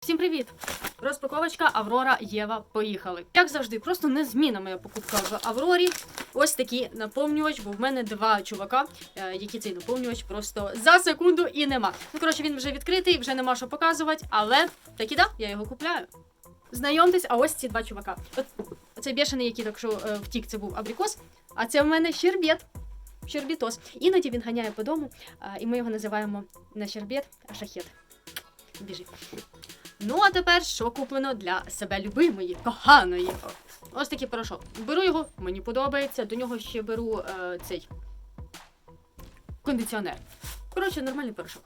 Всім привіт! Розпаковочка Аврора Єва. Поїхали. Як завжди, просто незмінна моя покупка в Аврорі. Ось такий наповнювач, бо в мене два чувака, е, які цей наповнювач просто за секунду і нема. Ну коротше, він вже відкритий, вже нема що показувати, але таки да, я його купляю. Знайомтесь, а ось ці два чувака. От цей бешений, який так що е, втік, це був абрикос, а це в мене щербет. Щербітос. Іноді він ганяє по дому, і ми його називаємо не щербет, а шахет. Біжи. Ну, а тепер що куплено для себе любимої, коханої. Ось такий порошок. Беру його, мені подобається. До нього ще беру е, цей кондиціонер. Коротше, нормальний порошок.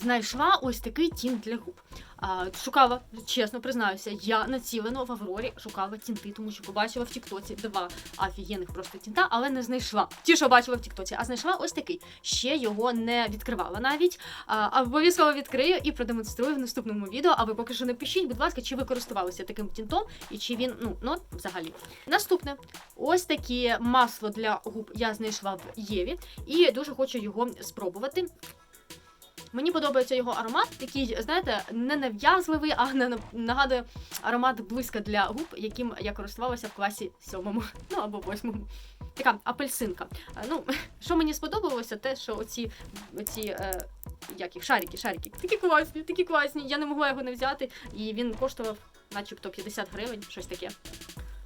Знайшла ось такий тінт для губ. А, шукала, чесно признаюся, я націлено в Аврорі шукала тінти, тому що побачила в Тіктоці два офігенних просто тінта, але не знайшла. Ті, що бачила в Тіктоці, а знайшла ось такий. Ще його не відкривала навіть. А обов'язково відкрию і продемонструю в наступному відео. А ви поки що напишіть, будь ласка, чи ви користувалися таким тінтом і чи він, ну, ну взагалі. Наступне, ось таке масло для губ я знайшла в Єві і дуже хочу його спробувати. Мені подобається його аромат, який, знаєте, не нав'язливий, а не нагадує аромат близька для губ, яким я користувалася в класі сьомому, ну або восьмому. Така апельсинка. Ну, що мені сподобалося, те, що оці, оці е, як їх, шарики, шарики, такі класні, такі класні. Я не могла його не взяти, і він коштував начебто 50 гривень, щось таке.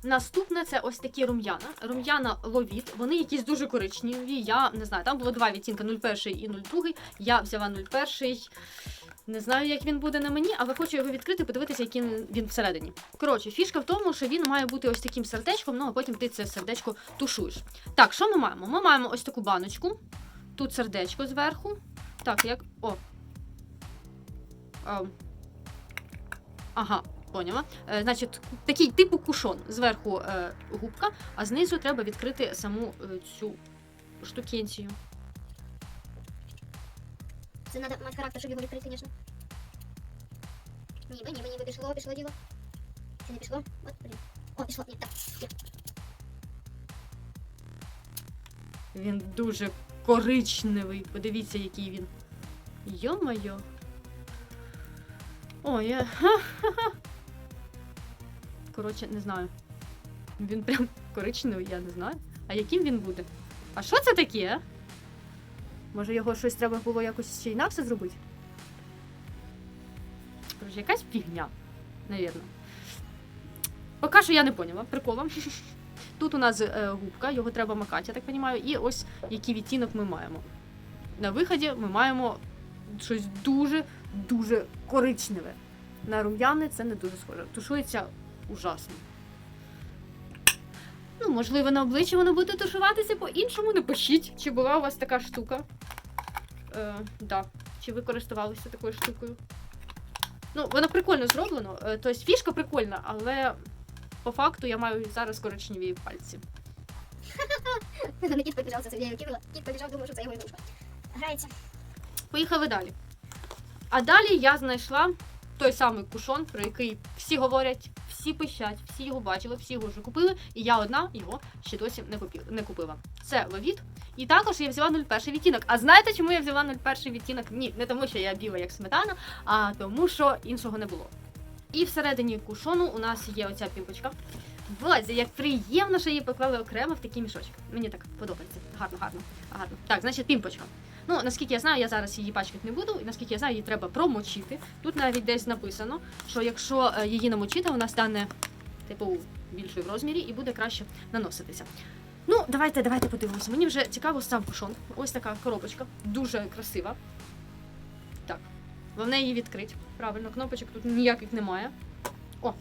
Наступне це ось такі рум'яна. Рум'яна ловіт. Вони якісь дуже коричневі. Я не знаю, там було два відтінки 01 і 02. Я взяла 01. Не знаю, як він буде на мені, але хочу його відкрити, подивитися, який він- він всередині. Коротше, фішка в тому, що він має бути ось таким сердечком, ну а потім ти це сердечко тушуєш. Так, що ми маємо? Ми маємо ось таку баночку. Тут сердечко зверху. Так, як. О. Ем. Ага, поняла. Е, значить, такий типу кушон. Зверху е, губка, а знизу треба відкрити саму е, цю штукенцію. Це треба мати характер, щоб його відкрити, звісно. Ніби, ніби, ніби пішло, пішло діло. Чи не пішло? От, блін. О, пішло, ні, так. Є. Він дуже коричневий. Подивіться, який він. Йо-моє. Ой, я... ха-ха-ха. Коротше, не знаю. Він прям коричневий, я не знаю. А яким він буде? А що це таке? Може його щось треба було якось ще інакше зробити? Коротше, якась фігня, навірно. Поки що я не поняла, прикола. Тут у нас е, губка, його треба макати, я так розумію, і ось який відтінок ми маємо. На виході ми маємо щось дуже-дуже коричневе. На рум'яне це не дуже схоже. Тушується ужасно. Ну, можливо, на обличчі воно буде тушуватися по-іншому. Напишіть, чи була у вас така штука. Е, да. Чи ви користувалися такою штукою? Ну, воно прикольно зроблено. Е, тобто фішка прикольна, але по факту я маю зараз коричневі пальці. Кіт побіжав, це я його кинула. Кіт побіжав, думаю, що це його ігрушка. Грається. Поїхали далі. А далі я знайшла той самий кушон, про який всі говорять, всі пищать, всі його бачили, всі його вже купили, і я одна його ще досі не купила. Не купила. Це ловіт. І також я взяла 01 відтінок. А знаєте, чому я взяла 01 відтінок? Ні, не тому, що я біла як сметана, а тому, що іншого не було. І всередині кушону у нас є оця пімпочка. Боже, як приємно, що її поклали окремо в такий мішочок. Мені так подобається. Гарно, гарно, гарно. Так, значить, пімпочка. Ну, наскільки я знаю, я зараз її пачкати не буду, і наскільки я знаю, її треба промочити. Тут навіть десь написано, що якщо е, її намочити, вона стане типу більшою в розмірі і буде краще наноситися. Ну, давайте, давайте подивимося. Мені вже цікаво сам кушон. Ось така коробочка, дуже красива. Так, головне її відкрити. Правильно, кнопочок тут ніяких немає. О!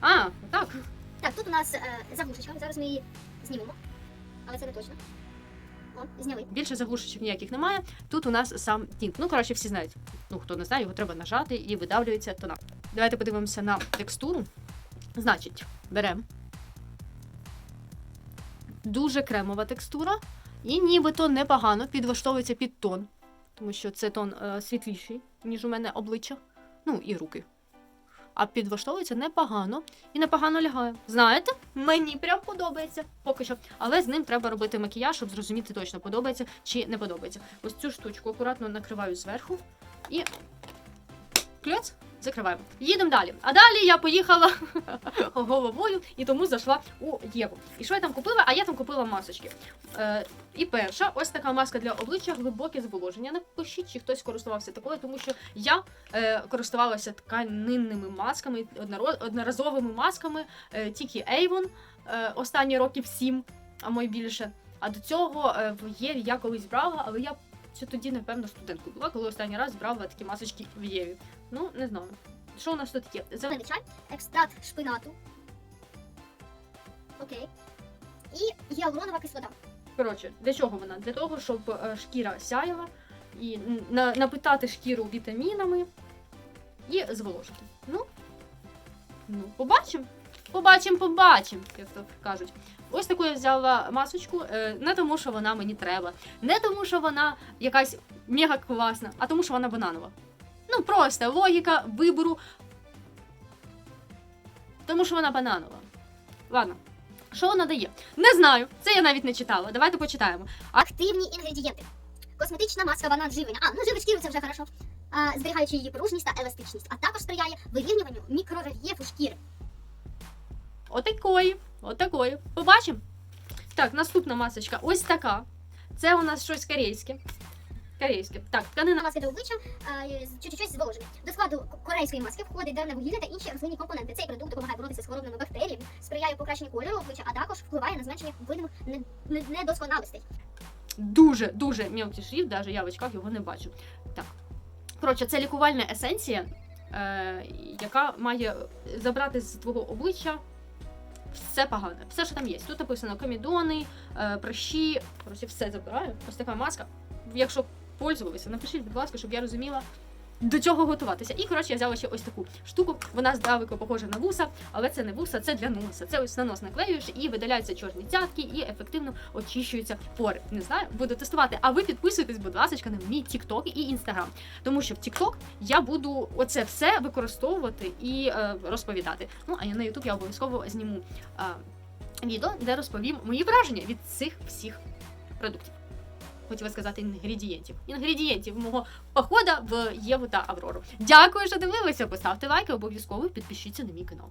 А, так. Так, тут у нас е, заглушечка, зараз ми її знімемо. Але це не точно. Зняли. Більше заглушечок ніяких немає. Тут у нас сам тінт. Ну, коротше, всі знають. Ну, хто не знає, його треба нажати і видавлюється тона. Давайте подивимося на текстуру. Значить, беремо. Дуже кремова текстура. І нібито непогано підлаштовується під тон. Тому що це тон е, світліший, ніж у мене обличчя. Ну і руки. А підлаштовується непогано і непогано лягає. Знаєте, мені прям подобається поки що. Але з ним треба робити макіяж, щоб зрозуміти точно подобається чи не подобається. Ось цю штучку акуратно накриваю зверху і кльоц закриваємо. Їдемо далі. А далі я поїхала головою і тому зайшла у Єву. І що я там купила? А я там купила масочки. Е, і перша, ось така маска для обличчя, глибоке зволоження. Напишіть, чи хтось користувався такою, тому що я е, користувалася тканинними масками, одноразовими масками, е, тільки Avon, е, останні років сім, а мой більше. А до цього е, в Єві я колись брала, але я ще тоді, напевно, студенткою була, коли останній раз брала такі масочки в Єві. Ну, не знаю. Що у нас тут є? Зелений чай, екстракт шпинату. Окей. І гіалуронова кислота. Коротше, для чого вона? Для того, щоб е, шкіра сяяла і напитати шкіру вітамінами і зволожити. Ну, ну побачимо. Побачимо, побачимо, як то кажуть. Ось таку я взяла масочку, е, не тому, що вона мені треба, не тому, що вона якась мега класна, а тому, що вона бананова. Ну, просто логіка вибору. Тому що вона бананова. Ладно. Що вона дає? Не знаю. Це я навіть не читала. Давайте почитаємо. Активні інгредієнти. Косметична маска ванат живлення. А, ну живить шкіру це вже хорошо. А, зберігаючи її пружність та еластичність, а також сприяє вирівнюванню мікрорельєфу шкіри. Отакої. Отакої. Побачимо. Так, наступна масочка. Ось така. Це у нас щось корейське. Корейське. Так, тканина. маски для обличчя е, чуть-чуть зволожені. До складу корейської маски входить деревне вугілля та інші рослинні компоненти. Цей продукт допомагає боротися з хворобними бактеріями, сприяє покращенню кольору обличчя, а також впливає на зменшення видимих не- не- недосконалостей. Дуже дуже мілкий шрифт, навіть я в очках його не бачу. Так. Коротше, це лікувальна есенція, е, яка має забрати з твого обличчя все погане. Все, що там є. Тут написано комідони, е, прищі. Коротше, все забираю. Ось така маска. Якщо пользувалися, напишіть, будь ласка, щоб я розуміла. До чого готуватися. І коротше, я взяла ще ось таку штуку. Вона здалеку похожа на вуса, але це не вуса, це для носа. Це ось на нос наклеюєш і видаляються чорні цятки, і ефективно очищуються пори. Не знаю, буду тестувати. А ви підписуйтесь, будь ласка, на мій TikTok і Instagram. Тому що в TikTok я буду оце все використовувати і е, розповідати. Ну а на YouTube я обов'язково зніму е, відео, де розповім мої враження від цих всіх продуктів. Хотіла сказати інгредієнтів. Інгредієнтів мого похода в Єву та Аврору. Дякую, що дивилися. Поставте лайки, обов'язково підпишіться на мій канал.